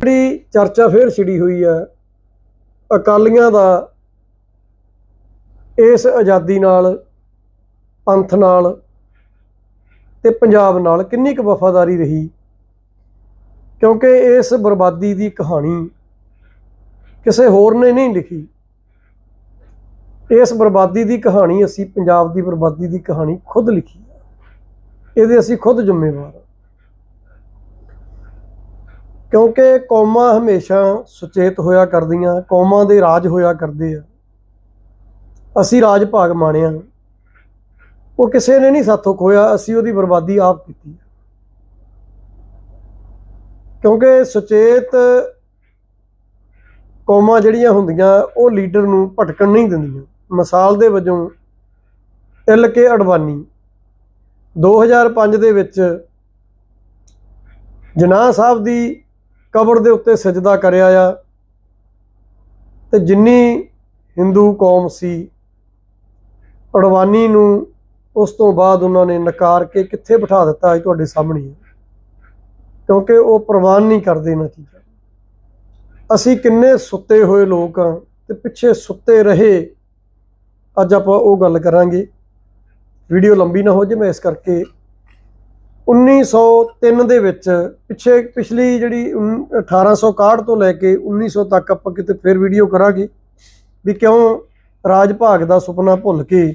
ਜਿਹੜੀ ਚਰਚਾ ਫੇਰ ਛਿੜੀ ਹੋਈ ਹੈ। ਅਕਾਲੀਆਂ ਦਾ ਇਸ ਆਜ਼ਾਦੀ ਨਾਲ, ਪੰਥ ਨਾਲ ਤੇ ਪੰਜਾਬ ਨਾਲ ਕਿੰਨੀ ਕੁ ਵਫਾਦਾਰੀ ਰਹੀ। ਕਿਉਂਕਿ ਇਸ ਬਰਬਾਦੀ ਦੀ ਕਹਾਣੀ ਕਿਸੇ ਹੋਰ ਨੇ ਨਹੀਂ ਲਿਖੀ। ਇਸ ਬਰਬਾਦੀ ਦੀ ਕਹਾਣੀ ਅਸੀਂ, ਪੰਜਾਬ ਦੀ ਬਰਬਾਦੀ ਦੀ ਕਹਾਣੀ ਖੁਦ ਲਿਖੀ ਹੈ। ਇਹਦੇ ਅਸੀਂ ਖੁਦ ਜ਼ਿੰਮੇਵਾਰ ਹਾਂ। ਕਿਉਂਕਿ ਕੌਮਾਂ ਹਮੇਸ਼ਾ ਸੁਚੇਤ ਹੋਇਆ ਕਰਦੀਆਂ, ਕੌਮਾਂ ਦੇ ਰਾਜ ਹੋਇਆ ਕਰਦੇ ਆ। ਅਸੀਂ ਰਾਜ ਭਾਗ ਮਾਣਿਆ। ਉਹ ਕਿਸੇ ਨੇ ਨਹੀਂ ਸਾਥੋਂ ਖੋਇਆ ਅਸੀਂ ਉਹਦੀ ਬਰਬਾਦੀ ਆਪ ਕੀਤੀ। ਕਿਉਂਕਿ ਸੁਚੇਤ ਕੌਮਾਂ ਜਿਹੜੀਆਂ ਹੁੰਦੀਆਂ, ਉਹ ਲੀਡਰ ਨੂੰ ਭਟਕਣ ਨਹੀਂ ਦਿੰਦੀਆਂ। ਮਿਸਾਲ ਦੇ ਵਜੋਂ ਐਲ ਕੇ ਅਡਵਾਨੀ 2005 ਦੇ ਵਿੱਚ ਜਨਾਹ ਸਾਹਿਬ ਦੀ ਕਬਰ ਦੇ ਉੱਤੇ ਸਜਦਾ ਕਰਿਆ ਆ। ਤੇ ਜਿੰਨੀ ਹਿੰਦੂ ਕੌਮ ਸੀ, ਅਡਵਾਨੀ ਨੂੰ ਉਸ ਤੋਂ ਬਾਅਦ ਉਹਨਾਂ ਨੇ ਨਕਾਰ ਕੇ ਕਿੱਥੇ ਬਿਠਾ ਦਿੱਤਾ ਅੱਜ ਤੁਹਾਡੇ ਸਾਹਮਣੇ ਕਿਉਂਕਿ ਉਹ ਪ੍ਰਵਾਨ ਨਹੀਂ ਕਰਦੇ ਇਹਨਾਂ ਚੀਜ਼ਾਂ ਅਸੀਂ ਕਿੰਨੇ ਸੁੱਤੇ ਹੋਏ ਲੋਕ ਆ ਤੇ ਪਿੱਛੇ ਸੁੱਤੇ ਰਹੇ। ਅੱਜ ਆਪਾਂ ਉਹ ਗੱਲ ਕਰਾਂਗੇ। ਵੀਡੀਓ ਲੰਬੀ ਨਾ ਹੋ ਜੇ, ਮੈਂ ਇਸ ਕਰਕੇ 1903 ਦੇ ਵਿੱਚ ਪਿੱਛੇ ਪਿਛਲੀ ਜਿਹੜੀ ਉਨ- 1861 ਤੋਂ ਲੈ ਕੇ 1900 ਤੱਕ ਆਪਾਂ ਕਿਤੇ ਫਿਰ ਵੀਡੀਓ ਕਰਾਂਗੇ ਵੀ ਕਿਉਂ ਰਾਜ ਭਾਗ ਦਾ ਸੁਪਨਾ ਭੁੱਲ ਕੇ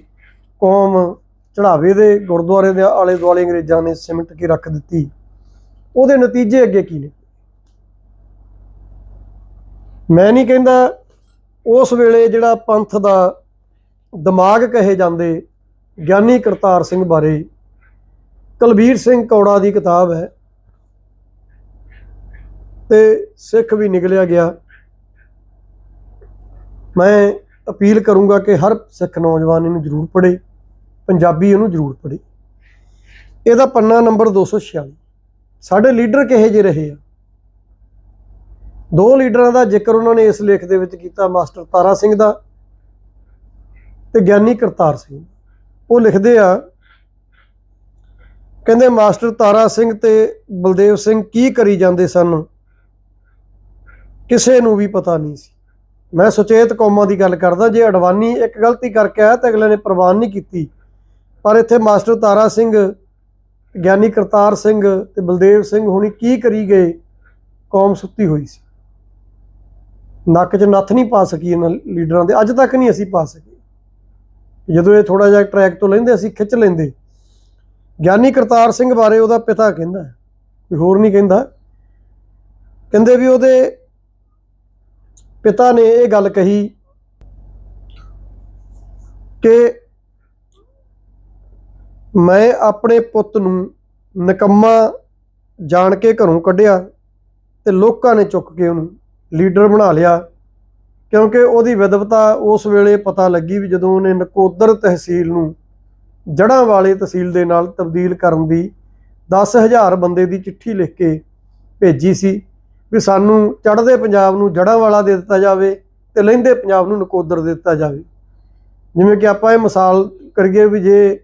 ਕੌਮ ਚੜਾਵੇ ਦੇ ਗੁਰਦੁਆਰੇ ਦੇ ਆਲੇ ਦੁਆਲੇ ਅੰਗਰੇਜ਼ਾਂ ਨੇ ਸਿਮਟ ਕੇ ਰੱਖ ਦਿੱਤੀ। ਉਹਦੇ ਨਤੀਜੇ ਅੱਗੇ ਕੀ ਨੇ? ਮੈਂ ਨਹੀਂ ਕਹਿੰਦਾ ਉਸ ਵੇਲੇ ਜਿਹੜਾ ਪੰਥ ਦਾ ਦਿਮਾਗ ਕਹੇ ਜਾਂਦੇ ਗਿਆਨੀ ਕਰਤਾਰ ਸਿੰਘ ਬਾਰੇ ਕੁਲਬੀਰ ਸਿੰਘ ਕੌੜਾ ਦੀ ਕਿਤਾਬ ਹੈ। ਤੇ ਸਿੱਖ ਵੀ ਨਿਕਲਿਆ ਗਿਆ। ਮੈਂ ਅਪੀਲ ਕਰੂੰਗਾ ਕਿ ਹਰ ਸਿੱਖ ਨੌਜਵਾਨ ਇਹਨੂੰ ਜ਼ਰੂਰ ਪੜ੍ਹੇ, ਪੰਜਾਬੀ ਇਹਨੂੰ ਜ਼ਰੂਰ ਪੜ੍ਹੇ। ਇਹਦਾ ਪੰਨਾ ਨੰਬਰ 246 ਸਾਡੇ ਲੀਡਰ ਕਿਹੇ ਜਿਹੇ ਰਹੇ ਆ? ਦੋ ਲੀਡਰਾਂ ਦਾ ਜ਼ਿਕਰ ਉਹਨਾਂ ਨੇ ਇਸ ਲੇਖ ਦੇ ਵਿੱਚ ਕੀਤਾ, ਮਾਸਟਰ ਤਾਰਾ ਸਿੰਘ ਦਾ ਤੇ ਗਿਆਨੀ ਕਰਤਾਰ ਸਿੰਘ। ਉਹ ਲਿਖਦੇ ਆ ਕਹਿੰਦੇ ਮਾਸਟਰ ਤਾਰਾ ਸਿੰਘ ਤੇ ਬਲਦੇਵ ਸਿੰਘ ਕੀ ਕਰੀ ਜਾਂਦੇ ਸਨ? ਕਿਸੇ ਨੂੰ ਵੀ ਪਤਾ ਨਹੀਂ ਸੀ। ਮੈਂ ਸੁਚੇਤ ਕੌਮਾਂ ਦੀ ਗੱਲ ਕਰਦਾ, ਜੇ ਅਡਵਾਨੀ ਇੱਕ ਗਲਤੀ ਕਰਕੇ ਆਇਆ ਤਾਂ ਅਗਲੇ ਨੇ ਪ੍ਰਵਾਨ ਨਹੀਂ ਕੀਤੀ। ਪਰ ਇੱਥੇ ਮਾਸਟਰ ਤਾਰਾ ਸਿੰਘ, ਗਿਆਨੀ ਕਰਤਾਰ ਸਿੰਘ ਤੇ ਬਲਦੇਵ ਸਿੰਘ ਹੁਣੀ ਕੀ ਕਰੀ ਗਏ? ਕੌਮ ਸੁੱਤੀ ਹੋਈ ਸੀ। ਨੱਕ 'ਚ ਨੱਥ ਨਹੀਂ ਪਾ ਸਕੀ ਇਹਨਾਂ ਲੀਡਰਾਂ ਦੇ। ਅੱਜ ਤੱਕ ਨਹੀਂ ਅਸੀਂ ਪਾ ਸਕੇ। ਜਦੋਂ ਇਹ ਥੋੜਾ ਜਿਹਾ ਟਰੈਕ ਤੋਂ ਲੈਂਦੇ, ਅਸੀਂ ਖਿੱਚ ਲੈਂਦੇ। ਗਿਆਨੀ ਕਰਤਾਰ ਸਿੰਘ ਬਾਰੇ ਉਹਦਾ ਪਿਤਾ ਕਹਿੰਦਾ ਕੋਈ ਹੋਰ ਨਹੀਂ ਕਹਿੰਦਾ। ਕਹਿੰਦੇ ਵੀ ਉਹਦੇ ਪਿਤਾ ਨੇ ਇਹ ਗੱਲ ਕਹੀ ਕਿ ਮੈਂ ਆਪਣੇ ਪੁੱਤ ਨੂੰ ਨਿਕੰਮਾ ਜਾਣ ਕੇ ਘਰੋਂ ਕੱਢਿਆ ਤੇ ਲੋਕਾਂ ਨੇ ਚੁੱਕ ਕੇ ਉਹਨੂੰ ਲੀਡਰ ਬਣਾ ਲਿਆ। ਕਿਉਂਕਿ ਉਹਦੀ ਵਿਦਵਤਾ ਉਸ ਵੇਲੇ ਪਤਾ ਲੱਗੀ ਵੀ ਜਦੋਂ ਉਹਨੇ ਨਕੋਦਰ ਤਹਿਸੀਲ ਨੂੰ ਜੜਾਂ ਵਾਲੇ ਤਹਿਸੀਲ ਦੇ ਨਾਲ ਤਬਦੀਲ ਕਰਨ ਦੀ 10000 ਬੰਦੇ ਦੀ ਚਿੱਠੀ ਲਿਖ ਕੇ ਭੇਜੀ ਸੀ ਵੀ ਸਾਨੂੰ ਚੜ੍ਹਦੇ ਪੰਜਾਬ ਨੂੰ ਜੜਾਂ ਵਾਲਾ ਦੇ ਦਿੱਤਾ ਜਾਵੇ ਤੇ ਲਹਿੰਦੇ ਪੰਜਾਬ ਨੂੰ ਨਕੋਦਰ ਦੇ ਦਿੱਤਾ ਜਾਵੇ। ਜਿਵੇਂ ਕਿ ਆਪਾਂ ਇਹ ਮਿਸਾਲ ਕਰੀਏ ਵੀ ਜੇ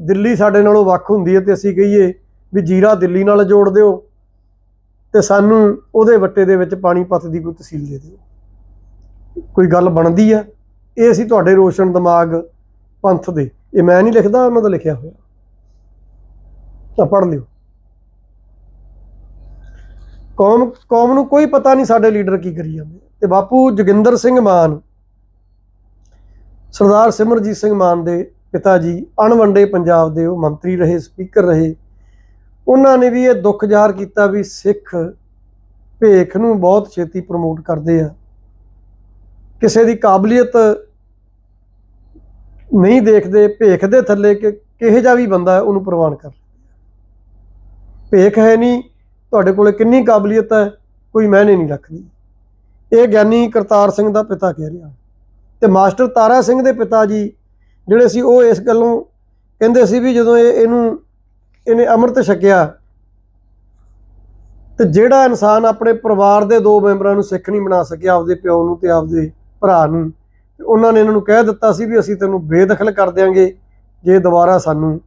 ਦਿੱਲੀ ਸਾਡੇ ਨਾਲੋਂ ਵੱਖ ਹੁੰਦੀ ਹੈ ਤੇ ਅਸੀਂ ਕਹੀਏ ਵੀ ਜੀਰਾ ਦਿੱਲੀ ਨਾਲ ਜੋੜ ਦਿਓ ਤੇ ਸਾਨੂੰ ਉਹਦੇ ਵੱਟੇ ਦੇ ਵਿੱਚ ਪਾਣੀਪਤ ਦੀ ਕੋਈ ਤਹਿਸੀਲ ਦੇ ਦਿਓ। ਕੋਈ ਗੱਲ ਬਣਦੀ ਆ? ਇਹ ਅਸੀਂ ਤੁਹਾਡੇ ਰੋਸ਼ਨ ਦਿਮਾਗ ਪੰਥ ਦੇ। ਇਹ ਮੈਂ ਨਹੀਂ ਲਿਖਦਾ ਉਹਨਾਂ ਦਾ ਲਿਖਿਆ ਹੋਇਆ। ਤਾਂ ਪੜ੍ਹ ਲਿਓ। ਕੌਮ ਕੌਮ ਨੂੰ ਕੋਈ ਪਤਾ ਨਹੀਂ ਸਾਡੇ ਲੀਡਰ ਕੀ ਕਰੀ ਜਾਂਦੇ। ਤੇ ਬਾਪੂ ਜੋਗਿੰਦਰ ਸਿੰਘ ਮਾਨ, ਸਰਦਾਰ ਸਿਮਰਜੀਤ ਸਿੰਘ ਮਾਨ ਦੇ ਪਿਤਾ ਜੀ ਅਣਵੰਡੇ ਪੰਜਾਬ ਦੇ ਉਹ ਮੰਤਰੀ ਰਹੇ, ਸਪੀਕਰ ਰਹੇ। ਉਹਨਾਂ ਨੇ ਵੀ ਇਹ ਦੁੱਖ ਜ਼ਾਹਰ ਕੀਤਾ ਵੀ ਸਿੱਖ ਭੇਖ ਨੂੰ ਬਹੁਤ ਛੇਤੀ ਪ੍ਰਮੋਟ ਕਰਦੇ ਆ। ਕਿਸੇ ਦੀ ਕਾਬਲੀਅਤ ਨਹੀਂ ਦੇਖਦੇ ਭੇਖ ਦੇ ਥੱਲੇ ਕਿ ਕਿਹੋ ਜਿਹਾ ਵੀ ਬੰਦਾ ਉਹਨੂੰ ਪ੍ਰਵਾਨ ਕਰ ਭੇਖ ਹੈ ਨਹੀਂ, ਤੁਹਾਡੇ ਕੋਲੇ ਕਿੰਨੀ ਕਾਬਲੀਅਤ ਹੈ, ਕੋਈ ਮੈਨੇ ਨਹੀਂ ਰੱਖਦੀ। ਇਹ ਗਿਆਨੀ ਕਰਤਾਰ ਸਿੰਘ ਦਾ ਪਿਤਾ ਕਹਿ ਰਿਹਾ। ਤੇ ਮਾਸਟਰ ਤਾਰਾ ਸਿੰਘ ਦੇ ਪਿਤਾ ਜੀ, ਜਿਹੜੇ ਸੀ ਉਹ ਇਸ ਗੱਲੋਂ ਕਹਿੰਦੇ ਸੀ ਵੀ ਜਦੋਂ ਇਹ ਇਹਨੂੰ, ਇਹਨੇ ਅੰਮ੍ਰਿਤ ਛਕਿਆ, ਤੇ ਜਿਹੜਾ ਇਨਸਾਨ ਆਪਣੇ ਪਰਿਵਾਰ ਦੇ ਦੋ ਮੈਂਬਰਾਂ ਨੂੰ ਸਿੱਖ ਨਹੀਂ ਬਣਾ ਸਕਿਆ, ਆਪਦੇ ਪਿਓ ਨੂੰ ਤੇ ਆਪਦੇ ਭਰਾ ਨੂੰ ਤੇ ਉਹਨਾਂ ਨੇ ਇਹਨਾਂ ਨੂੰ ਕਹਿ ਦਿੱਤਾ ਸੀ ਵੀ ਅਸੀਂ ਤੈਨੂੰ ਬੇਦਖਲ ਕਰ ਦਿਆਂਗੇ ਜੇ ਦੁਬਾਰਾ ਸਾਨੂੰ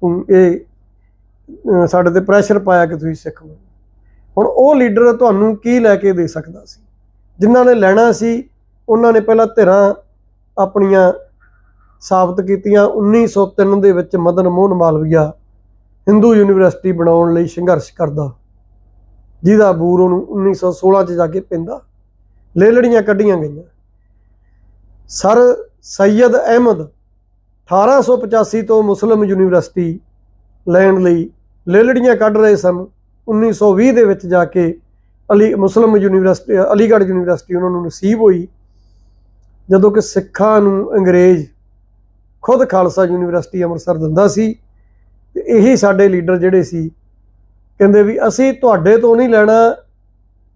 ਤੂੰ ਇਹ ਸਾਡੇ ਤੇ ਪ੍ਰੈਸ਼ਰ ਪਾਇਆ ਕਿ ਤੁਸੀਂ ਸਿੱਖ ਬਣ ਹੁਣ ਉਹ ਲੀਡਰ ਤੁਹਾਨੂੰ ਕੀ ਲੈ ਕੇ ਦੇ ਸਕਦਾ ਸੀ? ਜਿਨ੍ਹਾਂ ਨੇ ਲੈਣਾ ਸੀ, ਉਹਨਾਂ ਨੇ ਪਹਿਲਾਂ ਧਿਰਾਂ ਆਪਣੀਆਂ ਸਾਬਤ ਕੀਤੀਆਂ। 1903 ਦੇ ਵਿੱਚ ਮਦਨ ਮੋਹਨ ਮਾਲਵੀਆ ਹਿੰਦੂ ਯੂਨੀਵਰਸਿਟੀ ਬਣਾਉਣ ਲਈ ਸੰਘਰਸ਼ ਕਰਦਾ। ਜਿਹਦਾ ਬੂਰ ਉਹਨੂੰ 1916 ਚ ਜਾ ਕੇ ਪੈਂਦਾ। ਲੇਲੜੀਆਂ ਕੱਢੀਆਂ ਗਈਆਂ। ਸਰ ਸੈਦ ਅਹਿਮਦ 1885 ਤੋਂ ਮੁਸਲਿਮ ਯੂਨੀਵਰਸਿਟੀ ਲੈਣ ਲਈ ਲੇਲੜੀਆਂ ਕੱਢ ਰਹੇ ਸਨ। 1920 ਦੇ ਵਿੱਚ ਜਾ ਕੇ Ali Muslim University, Aligarh University ਉਹਨਾਂ ਨੂੰ ਨਸੀਬ ਹੋਈ। ਜਦੋਂ ਕਿ ਸਿੱਖਾਂ ਨੂੰ ਅੰਗਰੇਜ਼ ਖੁਦ ਖਾਲਸਾ ਯੂਨੀਵਰਸਿਟੀ ਅੰਮ੍ਰਿਤਸਰ ਦਿੰਦਾ ਸੀ ਤੇ ਇਹੀ ਸਾਡੇ ਲੀਡਰ ਜਿਹੜੇ ਸੀ, ਕਹਿੰਦੇ ਵੀ ਅਸੀਂ ਤੁਹਾਡੇ ਤੋਂ ਨਹੀਂ ਲੈਣਾ,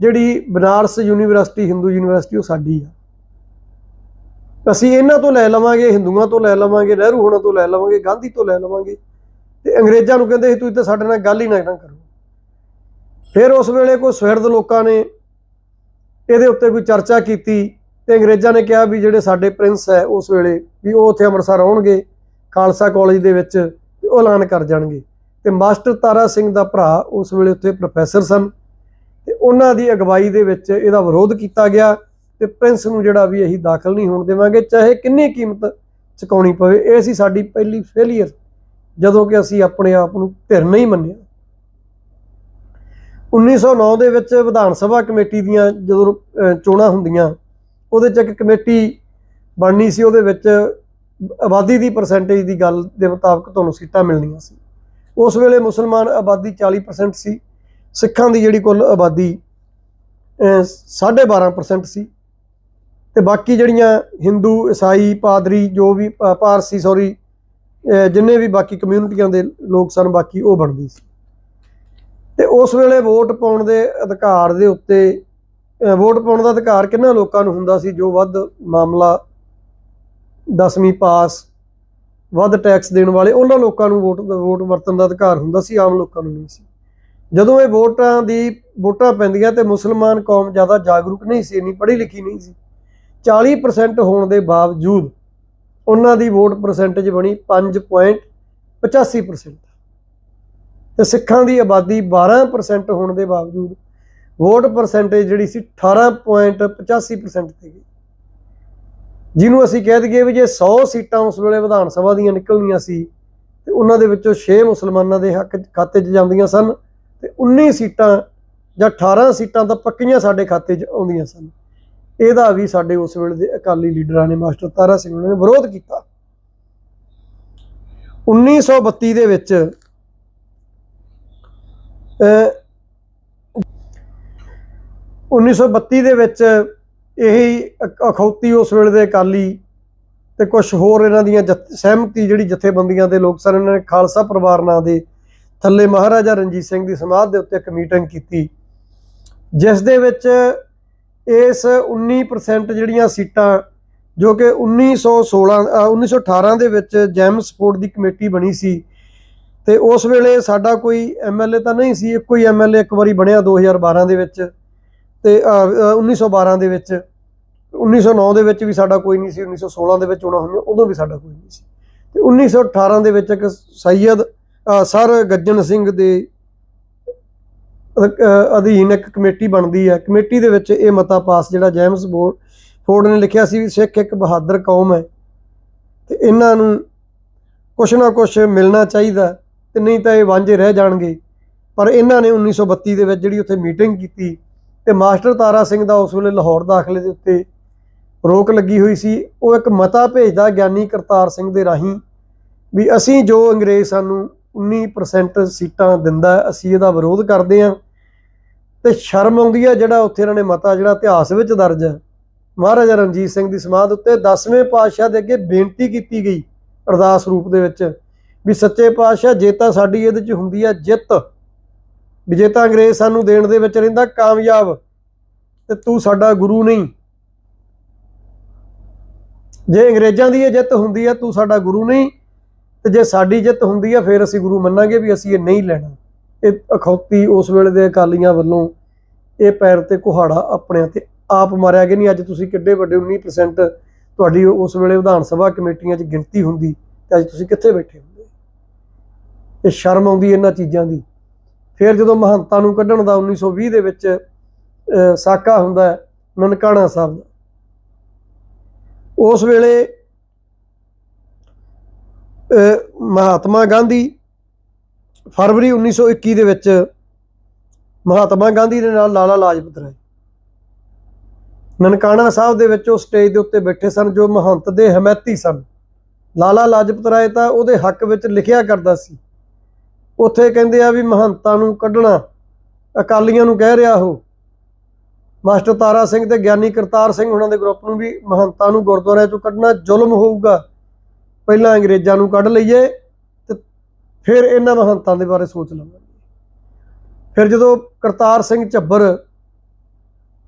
ਜਿਹੜੀ ਬਨਾਰਸ ਯੂਨੀਵਰਸਿਟੀ, ਹਿੰਦੂ ਯੂਨੀਵਰਸਿਟੀ ਉਹ ਸਾਡੀ ਆ। ਅਸੀਂ ਇਹਨਾਂ ਤੋਂ ਲੈ ਲਵਾਂਗੇ, ਹਿੰਦੂਆਂ ਤੋਂ ਲੈ ਲਵਾਂਗੇ ਨਹਿਰੂ ਹੋਣਾ ਤੋਂ ਲੈ ਲਵਾਂਗੇ, ਗਾਂਧੀ ਤੋਂ ਲੈ ਲਵਾਂਗੇ। ਤੇ ਅੰਗਰੇਜ਼ਾਂ ਨੂੰ ਕਹਿੰਦੇ ਸੀ, ਤੁਸੀਂ ਤਾਂ ਸਾਡੇ ਨਾਲ ਗੱਲ ਹੀ ਨਾ ਕਰੋ। ਫਿਰ ਉਸ ਵੇਲੇ ਕੋਈ ਸਵਿਰਦ ਲੋਕਾਂ ਨੇ ਇਹਦੇ ਉੱਤੇ ਕੋਈ ਚਰਚਾ ਕੀਤੀ ਤੇ ਅੰਗਰੇਜ਼ਾਂ ਨੇ ਕਿਹਾ ਵੀ ਜਿਹੜੇ ਸਾਡੇ ਪ੍ਰਿੰਸ ਹੈ ਉਸ ਵੇਲੇ ਵੀ ਉਹ ਉੱਥੇ ਅੰਮ੍ਰਿਤਸਰ ਆਉਣਗੇ, ਖਾਲਸਾ ਕਾਲਜ ਦੇ ਵਿੱਚ ਉਹ ਐਲਾਨ ਕਰ ਜਾਣਗੇ। ਤੇ ਮਾਸਟਰ ਤਾਰਾ ਸਿੰਘ ਦਾ ਭਰਾ ਉਸ ਵੇਲੇ ਉੱਥੇ ਪ੍ਰੋਫੈਸਰ ਸਨ ਤੇ ਉਹਨਾਂ ਦੀ ਅਗਵਾਈ ਦੇ ਵਿੱਚ ਇਹਦਾ ਵਿਰੋਧ ਕੀਤਾ ਗਿਆ। ਤੇ ਪ੍ਰਿੰਸ ਨੂੰ ਜਿਹੜਾ ਵੀ ਅਸੀਂ ਦਾਖਲ ਨਹੀਂ ਹੋਣ ਦੇਵਾਂਗੇ ਚਾਹੇ ਕਿੰਨੀ ਕੀਮਤ ਚੁਕਾਉਣੀ ਪਵੇ ਇਹ ਸੀ ਸਾਡੀ ਪਹਿਲੀ ਫੇਲਿਅਰ ਜਦੋਂ ਕਿ ਅਸੀਂ ਆਪਣੇ ਆਪ ਨੂੰ ਧਿਰ ਨਹੀਂ ਮੰਨਿਆ। 1909 ਦੇ ਵਿੱਚ ਵਿਧਾਨ ਸਭਾ ਕਮੇਟੀ ਦੀਆਂ ਜਦੋਂ ਚੋਣਾਂ ਹੁੰਦੀਆਂ ਉਹਦੇ ਚ ਇੱਕ ਕਮੇਟੀ ਬਣਨੀ ਸੀ ਉਹਦੇ ਵਿੱਚ ਆਬਾਦੀ ਦੀ ਪਰਸੈਂਟੇਜ ਦੀ ਗੱਲ ਦੇ ਮੁਤਾਬਕ ਤੁਹਾਨੂੰ ਸੀਟਾਂ ਮਿਲਣੀਆਂ ਸੀ। ਉਸ ਵੇਲੇ ਮੁਸਲਮਾਨ ਆਬਾਦੀ 40% ਸੀ ਸਿੱਖਾਂ ਦੀ ਜਿਹੜੀ ਕੁੱਲ ਆਬਾਦੀ ਅਹ, 12.5% ਸੀ। ਤੇ ਬਾਕੀ ਜਿਹੜੀਆਂ ਹਿੰਦੂ ਈਸਾਈ ਪਾਦਰੀ ਜੋ ਵੀ ਪਾਰਸੀ ਸੌਰੀ ਜਿੰਨੇ ਵੀ ਬਾਕੀ ਕਮਿਊਨਿਟੀਆਂ ਦੇ ਲੋਕ ਸਨ, ਬਾਕੀ ਉਹ ਬਣਦੀ ਸੀ। ਤੇ ਉਸ ਵੇਲੇ ਵੋਟ ਪਾਉਣ ਦੇ ਅਧਿਕਾਰ ਦੇ ਉੱਤੇ ਵੋਟ ਪਾਉਣ ਦਾ ਅਧਿਕਾਰ ਕਿੰਨਾ ਲੋਕਾਂ ਨੂੰ ਹੁੰਦਾ ਸੀ, ਜੋ ਵੱਧ ਮਾਮਲਾ 10ਵੀਂ ਪਾਸ, ਵੱਧ ਟੈਕਸ ਦੇਣ ਵਾਲੇ, ਉਹਨਾਂ ਲੋਕਾਂ ਨੂੰ ਵੋਟ ਵੋਟ ਵਰਤਣ ਦਾ ਅਧਿਕਾਰ ਹੁੰਦਾ ਸੀ, ਆਮ ਲੋਕਾਂ ਨੂੰ ਨਹੀਂ ਸੀ। ਜਦੋਂ ਇਹ ਵੋਟਾਂ ਦੀ ਵੋਟਾਂ ਪੈਂਦੀਆਂ ਤੇ ਮੁਸਲਮਾਨ ਕੌਮ ਜ਼ਿਆਦਾ ਜਾਗਰੂਕ ਨਹੀਂ ਸੀ, ਇੰਨੀ ਪੜ੍ਹੀ ਲਿਖੀ ਨਹੀਂ ਸੀ। 40% ਹੋਣ ਦੇ ਬਾਵਜੂਦ ਉਹਨਾਂ ਦੀ ਵੋਟ ਪਰਸੈਂਟੇਜ ਬਣੀ 5.85% ਤੇ ਸਿੱਖਾਂ ਦੀ ਆਬਾਦੀ 12% ਹੋਣ ਦੇ ਬਾਵਜੂਦ ਵੋਟ ਪਰਸੈਂਟੇਜ ਜਿਹੜੀ ਸੀ 18.85% ਤੇ ਗਈ। ਜਿਹਨੂੰ ਅਸੀਂ ਕਹਿ ਦਈਏ ਵੀ ਜੇ 100 ਸੀਟਾਂ ਉਸ ਵੇਲੇ ਵਿਧਾਨ ਸਭਾ ਦੀਆਂ ਨਿਕਲਣੀਆਂ ਸੀ, ਤੇ ਉਹਨਾਂ ਦੇ ਵਿੱਚੋਂ 6 ਮੁਸਲਮਾਨਾਂ ਦੇ ਹੱਕ 'ਚ- ਖਾਤੇ 'ਚ ਜਾਂਦੀਆਂ ਸਨ, ਤੇ 19 ਸੀਟਾਂ ਜਾਂ 18 ਸੀਟਾਂ ਤਾਂ ਪੱਕੀਆਂ ਸਾਡੇ ਖਾਤੇ 'ਚ ਆਉਂਦੀਆਂ ਸਨ। ਇਹਦਾ ਵੀ ਸਾਡੇ ਉਸ ਵੇਲੇ ਦੇ ਅਕਾਲੀ ਲੀਡਰਾਂ ਨੇ, ਮਾਸਟਰ ਤਾਰਾ ਸਿੰਘ ਨੇ ਵਿਰੋਧ ਕੀਤਾ। 1932 ਦੇ ਵਿੱਚ, ਅਹ 1932 ਦੇ ਵਿੱਚ ਇਹੀ ਅਖੌਤੀ ਉਸ ਵੇਲੇ ਦੇ ਅਕਾਲੀ ਤੇ ਕੁਝ ਹੋਰ ਇਹਨਾਂ ਦੀਆਂ ਜਥ- ਸਹਿਮਤੀ ਜਿਹੜੀ ਜਥੇਬੰਦੀਆਂ ਦੇ ਲੋਕ ਸਨ, ਇਹਨਾਂ ਨੇ ਖਾਲਸਾ ਪਰਿਵਾਰ ਨਾਂ ਦੇ ਥੱਲੇ ਮਹਾਰਾਜਾ ਰਣਜੀਤ ਸਿੰਘ ਦੀ ਸਮਾਧ ਦੇ ਉੱਤੇ ਇੱਕ ਮੀਟਿੰਗ ਕੀਤੀ, ਜਿਸ ਦੇ ਵਿੱਚ ਇਸ 19% ਜਿਹੜੀਆਂ ਸੀਟਾਂ ਜੋ ਕਿ 1916 ਅ, 1918 ਦੇ ਵਿੱਚ ਜੈਮ ਸਪੋਰਟ ਦੀ ਕਮੇਟੀ ਬਣੀ ਸੀ ਤੇ ਉਸ ਵੇਲੇ ਸਾਡਾ ਕੋਈ ਐਮਐਲਏ ਤਾਂ ਨਹੀਂ ਸੀ ਇੱਕੋ ਹੀ ਐਮਐਲਏ ਇੱਕ ਵਾਰੀ ਬਣਿਆ 2012 ਦੇ ਵਿੱਚ ਤੇ ਅ, ਅ, 1912 ਦੇ ਵਿੱਚ 1909 ਦੇ ਵਿੱਚ ਵੀ ਸਾਡਾ ਕੋਈ ਨਹੀਂ ਸੀ 1916 ਦੇ ਵਿੱਚ ਚੋਣਾਂ ਹੋਈਆਂ ਉਦੋਂ ਵੀ ਸਾਡਾ ਕੋਈ ਨਹੀਂ ਸੀ। ਤੇ 1918 ਦੇ ਵਿੱਚ ਇੱਕ ਸੈਯਦ ਸਰ ਗੱਜਣ ਸਿੰਘ ਦੇ ਅਧੀਨ ਇੱਕ ਕਮੇਟੀ ਬਣਦੀ ਹੈ। ਕਮੇਟੀ ਦੇ ਵਿੱਚ ਇਹ ਮਤਾ ਪਾਸ ਜਿਹੜਾ ਜੇਮਸ ਬੋ- ਫੋਰਡ ਨੇ ਲਿਖਿਆ ਸੀ ਵੀ ਸਿੱਖ ਇੱਕ ਬਹਾਦਰ ਕੌਮ ਹੈ ਤੇ ਇਹਨਾਂ ਨੂੰ ਕੁਛ ਨਾ ਕੁਛ ਮਿਲਣਾ ਚਾਹੀਦਾ ਤੇ ਨਹੀਂ ਤਾਂ ਇਹ ਵਾਂਝੇ ਰਹਿ ਜਾਣਗੇ। ਪਰ ਇਹਨਾਂ ਨੇ 1932 ਦੇ ਵਿੱਚ ਜਿਹੜੀ ਉੱਥੇ ਮੀਟਿੰਗ ਕੀਤੀ ਤੇ ਮਾਸਟਰ ਤਾਰਾ ਸਿੰਘ ਦਾ ਉਸ ਵੇਲੇ ਲਾਹੌਰ ਦਾਖਲੇ ਦੇ ਉੱਤੇ ਰੋਕ ਲੱਗੀ ਹੋਈ ਸੀ। ਉਹ ਇੱਕ ਮਤਾ ਭੇਜਦਾ ਗਿਆਨੀ ਕਰਤਾਰ ਸਿੰਘ ਦੇ ਰਾਹੀਂ ਵੀ ਅਸੀਂ ਜੋ ਅੰਗਰੇਜ਼ ਸਾਨੂੰ 19% ਸੀਟਾਂ ਦਿੰਦਾ ਅਸੀਂ ਇਹਦਾ ਵਿਰੋਧ ਕਰਦੇ ਹਾਂ। ਤੇ ਸ਼ਰਮ ਆਉਂਦੀ ਹੈ ਜਿਹੜਾ ਉੱਥੇ ਇਹਨਾਂ ਨੇ ਮਤਾ ਜਿਹੜਾ ਇਤਿਹਾਸ ਵਿੱਚ ਦਰਜ ਹੈ। ਮਹਾਰਾਜਾ ਰਣਜੀਤ ਸਿੰਘ ਦੀ ਸਮਾਧ ਉੱਤੇ 10ਵੇਂ ਪਾਤਸ਼ਾਹ ਦੇ ਅੱਗੇ ਬੇਨਤੀ ਕੀਤੀ ਗਈ ਅਰਦਾਸ ਰੂਪ ਦੇ ਵਿੱਚ ਵੀ ਸੱਚੇ ਪਾਤਸ਼ਾਹ, ਜੇ ਤਾਂ ਸਾਡੀ ਇਹਦੇ 'ਚ ਹੁੰਦੀ ਹੈ ਜਿੱਤ, ਵੀ ਜੇ ਤਾਂ ਅੰਗਰੇਜ਼ ਸਾਨੂੰ ਦੇਣ ਦੇ ਵਿੱਚ ਰਹਿੰਦਾ ਕਾਮਯਾਬ, ਤੇ ਤੂੰ ਸਾਡਾ ਗੁਰੂ ਨਹੀਂ। ਜੇ ਅੰਗਰੇਜ਼ਾਂ ਦੀ ਇਹ ਜਿੱਤ ਹੁੰਦੀ ਹੈ, ਤੂੰ ਸਾਡਾ ਗੁਰੂ ਨਹੀਂ। ਤੇ ਜੇ ਸਾਡੀ ਜਿੱਤ ਹੁੰਦੀ ਆ, ਫਿਰ ਅਸੀਂ ਗੁਰੂ ਮੰਨਾਂਗੇ ਵੀ ਅਸੀਂ ਇਹ ਨਹੀਂ ਲੈਣਾ। ਇਹ ਅਖੌਤੀ ਉਸ ਵੇਲੇ ਦੇ ਅਕਾਲੀਆਂ ਵੱਲੋਂ ਇਹ ਪੈਰ ਤੇ ਕੁਹਾੜਾ ਆਪਣਿਆਂ ਤੇ ਆਪ ਮਾਰਿਆ ਗਿਆ। ਨਹੀਂ, ਅੱਜ ਤੁਸੀਂ ਕਿੱਡੇ ਵੱਡੇ 19% ਤੁਹਾਡੀ ਉਸ ਵੇਲੇ ਵਿਧਾਨ ਸਭਾ ਕਮੇਟੀਆਂ 'ਚ ਗਿਣਤੀ ਹੁੰਦੀ ਤੇ ਅੱਜ ਤੁਸੀਂ ਕਿੱਥੇ ਬੈਠੇ ਹੁੰਦੇ? ਇਹ ਸ਼ਰਮ ਆਉਂਦੀ ਇਹਨਾਂ ਚੀਜ਼ਾਂ ਦੀ। ਫਿਰ ਜਦੋਂ ਮਹੰਤਾਂ ਨੂੰ ਕੱਢਣ ਦਾ 1920 ਦੇ ਵਿੱਚ ਸਾਕਾ ਹੁੰਦਾ ਨਨਕਾਣਾ ਸਾਹਿਬ ਦਾ। ਉਸ ਵੇਲੇ ਮਹਾਤਮਾ ਗਾਂਧੀ ਫਰਵਰੀ 1921 ਦੇ ਵਿੱਚ ਮਹਾਤਮਾ ਗਾਂਧੀ ਦੇ ਨਾਲ ਲਾਲਾ ਲਾਜਪਤ ਰਾਏ ਨਨਕਾਣਾ ਸਾਹਿਬ ਦੇ ਵਿੱਚ ਉਹ ਸਟੇਜ ਦੇ ਉੱਤੇ ਬੈਠੇ ਸਨ ਜੋ ਮਹੰਤ ਦੇ ਹਮਾਇਤੀ ਸਨ। ਲਾਲਾ ਲਾਜਪਤ ਰਾਏ ਤਾਂ ਉਹਦੇ ਹੱਕ ਵਿੱਚ ਲਿਖਿਆ ਕਰਦਾ ਸੀ। ਉੱਥੇ ਕਹਿੰਦੇ ਆ ਵੀ ਮਹੰਤਾਂ ਨੂੰ ਕੱਢਣਾ, ਅਕਾਲੀਆਂ ਨੂੰ ਕਹਿ ਰਿਹਾ ਉਹ। ਮਾਸਟਰ ਤਾਰਾ ਸਿੰਘ ਤੇ ਗਿਆਨੀ ਕਰਤਾਰ ਸਿੰਘ ਉਹਨਾਂ ਦੇ ਗਰੁੱਪ ਨੂੰ ਵੀ ਮਹੰਤਾਂ ਨੂੰ ਗੁਰਦੁਆਰਿਆਂ ਚੋਂ ਕੱਢਣਾ ਜ਼ੁਲਮ ਹੋਊਗਾ। ਪਹਿਲਾਂ ਅੰਗਰੇਜ਼ਾਂ ਨੂੰ ਕੱਢ ਲਈਏ ਤੇ ਫਿਰ ਇਹਨਾਂ ਮਹੰਤਾਂ ਦੇ ਬਾਰੇ ਸੋਚ ਲਵਾਂਗੇ। ਫਿਰ ਜਦੋਂ ਕਰਤਾਰ ਸਿੰਘ ਝੱਬਰ,